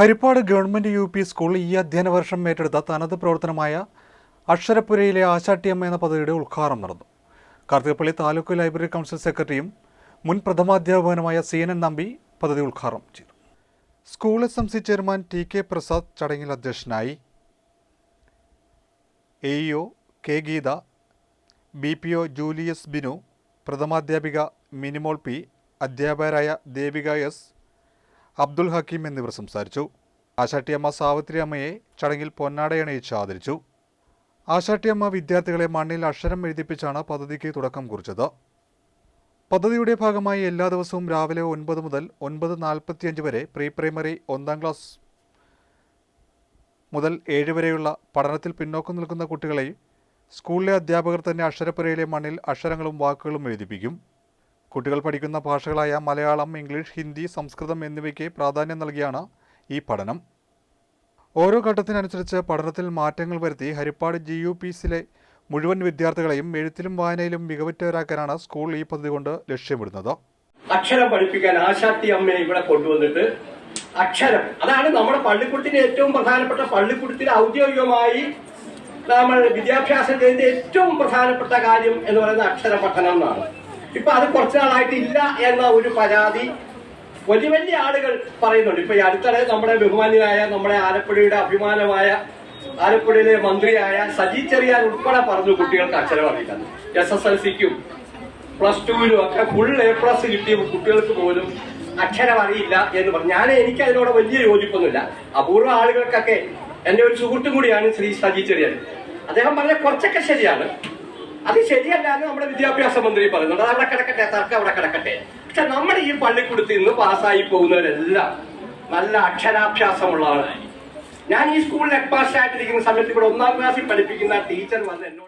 Harippad government U P school ഈ അധ്യയന വർഷം ഏറ്റെടുത്ത തനത് പ്രവർത്തനമായ അക്ഷരപ്പുരയിലെ ആശാട്ടിയമ്മ എന്ന പദ്ധതിയുടെ ഉദ്ഘാടനം നടന്നു. കാർത്തികപ്പള്ളി താലൂക്ക് ലൈബ്രറി കൗൺസിൽ സെക്രട്ടറിയും മുൻ പ്രഥമാധ്യാപകനുമായ സി എൻ എൻ നമ്പി പദ്ധതി ഉദ്ഘാടനം ചെയ്തു. School S M C chairman T K Prasad ചടങ്ങിൽ അധ്യക്ഷനായി A EO K Geetha B P O Julius Binu പ്രഥമാധ്യാപിക Minimol P അധ്യാപകരായ ദേവിക എസ് അബ്ദുൽ ഹക്കീം എന്നിവർ സംസാരിച്ചു. ആശാട്ടിയമ്മ സാവിത്രിയമ്മയെ ചടങ്ങിൽ പൊന്നാടയണയിച്ച് ആദരിച്ചു. ആശാട്ടിയമ്മ വിദ്യാർത്ഥികളെ മണ്ണിൽ അക്ഷരം എഴുതിപ്പിച്ചാണ് പദ്ധതിക്ക് തുടക്കം കുറിച്ചത്. പദ്ധതിയുടെ ഭാഗമായി എല്ലാ ദിവസവും രാവിലെ ഒൻപത് മുതൽ ഒൻപത് നാൽപ്പത്തിയഞ്ച് വരെ പ്രീ പ്രൈമറി ഒന്നാം ക്ലാസ് മുതൽ ഏഴ് വരെയുള്ള പഠനത്തിൽ പിന്നോക്കം നിൽക്കുന്ന കുട്ടികളെ സ്കൂളിലെ അധ്യാപകർ തന്നെ അക്ഷരപ്പുരയിലെ മണ്ണിൽ അക്ഷരങ്ങളും വാക്കുകളും എഴുതിപ്പിക്കും. കുട്ടികൾ പഠിക്കുന്ന ഭാഷകളായ മലയാളം ഇംഗ്ലീഷ് ഹിന്ദി സംസ്കൃതം എന്നിവയ്ക്ക് പ്രാധാന്യം നൽകിയാണ് ഈ പഠനം. ഓരോ ഘട്ടത്തിനനുസരിച്ച് പഠനത്തിൽ മാറ്റങ്ങൾ വരുത്തി ഹരിപ്പാട് ജി യു പി സിയിലെ മുഴുവൻ വിദ്യാർത്ഥികളെയും എഴുത്തിലും വായനയിലും മികവുറ്റവരാക്കാനാണ് സ്കൂൾ ഈ പദ്ധതി കൊണ്ട് ലക്ഷ്യമിടുന്നത്. അക്ഷരം പഠിപ്പിക്കാൻ ആശാത്തി അമ്മയെ ഇവിടെ കൊണ്ടുവന്നിട്ട് അക്ഷരം അതാണ് നമ്മുടെ പള്ളിക്കൂടത്തിന്റെ ഏറ്റവും പ്രധാനപ്പെട്ട പള്ളിക്കൂടത്തിൽ ഔദ്യോഗികമായി നമ്മൾ വിദ്യാഭ്യാസത്തിന്റെ ഏറ്റവും പ്രധാനപ്പെട്ട കാര്യം എന്ന് പറയുന്നത് അക്ഷര പഠനം എന്നാണ്. ഇപ്പൊ അത് കുറച്ചു നാളായിട്ട് ഇല്ല എന്ന ഒരു പരാതി വലിയ വലിയ ആളുകൾ പറയുന്നുണ്ട്. ഇപ്പൊ ഈ അടുത്തിടെ നമ്മുടെ ബഹുമാന്യനായ നമ്മുടെ ആലപ്പുഴയുടെ അഭിമാനമായ ആലപ്പുഴയിലെ മന്ത്രിയായ സജി ചെറിയാൻ ഉൾപ്പെടെ പറഞ്ഞു കുട്ടികൾക്ക് അക്ഷരം അറിയിക്കാൻ. എസ് എസ് എൽ സിക്കും പ്ലസ് ടുവിലും ഒക്കെ ഫുൾ എ പ്ലസ് കിട്ടിയ കുട്ടികൾക്ക് പോലും അക്ഷരം അറിയില്ല എന്ന് പറഞ്ഞു. ഞാൻ എനിക്ക് അതിനോട് വലിയ യോജിപ്പൊന്നുമില്ല. അപൂർവ ആളുകൾക്കൊക്കെ എന്റെ ഒരു സുഹൃത്തും കൂടിയാണ് ശ്രീ സജി ചെറിയാൻ. അദ്ദേഹം പറഞ്ഞ കുറച്ചൊക്കെ ശരിയാണ്. അത് ശരിയല്ല എന്ന് നമ്മുടെ വിദ്യാഭ്യാസ മന്ത്രി പറയുന്നുണ്ട്. അത് അവിടെ കിടക്കട്ടെ തർക്കം അവിടെ കിടക്കട്ടെ. പക്ഷെ നമ്മുടെ ഈ പള്ളിക്കൂടത്തിൽ നിന്ന് പാസ്സായി പോകുന്നവരെല്ലാം നല്ല അക്ഷരാഭ്യാസമുള്ളവരായി. ഞാൻ ഈ സ്കൂളിൽ ഹെഡ് ആയിട്ടിരിക്കുന്ന സമയത്ത് ഇവിടെ ഒന്നാം ക്ലാസ്സിൽ പഠിപ്പിക്കുന്ന ടീച്ചർ വന്ന് എന്നോട്